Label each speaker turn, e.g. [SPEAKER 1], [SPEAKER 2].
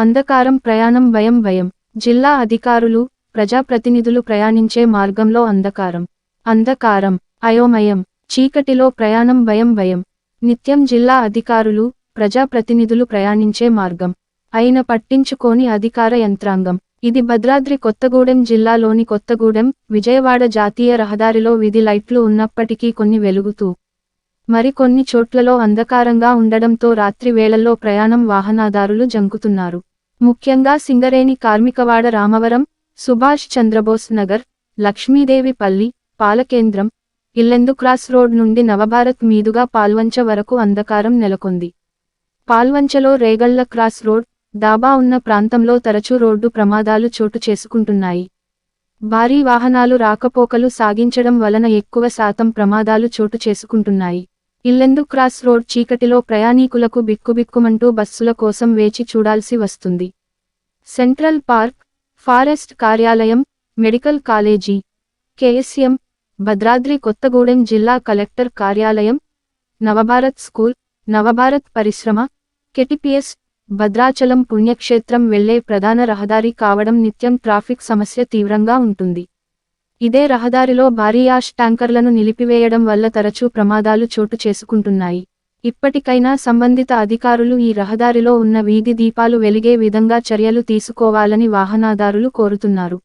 [SPEAKER 1] అంధకారం ప్రయాణం భయం భయం జిల్లా అధికారులు ప్రజాప్రతినిధులు ప్రయాణించే మార్గంలో అంధకారం. అంధకారం అయోమయం చీకటిలో ప్రయాణం భయం భయం నిత్యం జిల్లా అధికారులు ప్రజాప్రతినిధులు ప్రయాణించే మార్గం. అయిన పట్టించుకోని అధికార యంత్రాంగం. ఇది భద్రాద్రి కొత్తగూడెం జిల్లాలోని కొత్తగూడెం విజయవాడ జాతీయ రహదారిలో విధి లైట్లు ఉన్నప్పటికీ కొన్ని వెలుగుతూ మరికొన్ని చోట్లలో అంధకారంగా ఉండడంతో రాత్రి వేళల్లో ప్రయాణం వాహనాదారులు జంకుతున్నారు. ముఖ్యంగా సింగరేణి కార్మికవాడ రామవరం సుభాష్ చంద్రబోస్ నగర్ లక్ష్మీదేవి పల్లి పాలకేంద్రం ఇల్లెందు క్రాస్ రోడ్ నుండి నవభారత్ మీదుగా పాల్వంచ వరకు అంధకారం నెలకొంది. పాల్వంచలో రేగళ్ళ క్రాస్ రోడ్ దాబా ఉన్న ప్రాంతంలో తరచూ రోడ్డు ప్రమాదాలు చోటు చేసుకుంటున్నాయి. భారీ వాహనాలు రాకపోకలు సాగించడం వలన ఎక్కువ శాతం ప్రమాదాలు చోటు చేసుకుంటున్నాయి. ఇల్లెందు క్రాస్ రోడ్ చీకటిలో ప్రయాణీకులకు బిక్కుబిక్కుమంటూ బస్సుల కోసం వేచి చూడాల్సి వస్తుంది. సెంట్రల్ పార్క్ ఫారెస్ట్ కార్యాలయం medical college KSM Bhadradri Kothagudem జిల్లా కలెక్టర్ కార్యాలయం నవభారత్ స్కూల్ నవభారత్ పరిశ్రమ కెటిపిఎస్ భద్రాచలం పుణ్యక్షేత్రం వెళ్ళే ప్రధాన రహదారి కావడం నిత్యం ట్రాఫిక్ సమస్య తీవ్రంగా ఉంటుంది. ఇదే రహదారిలో భారీ యాష్ ట్యాంకర్లను నిలిపివేయడం వల్ల తరచూ ప్రమాదాలు చోటు చేసుకుంటున్నాయి. ఇప్పటికైనా సంబంధిత అధికారులు ఈ రహదారిలో ఉన్న వీధి దీపాలు వెలిగే విధంగా చర్యలు తీసుకోవాలని వాహనాదారులు కోరుతున్నారు.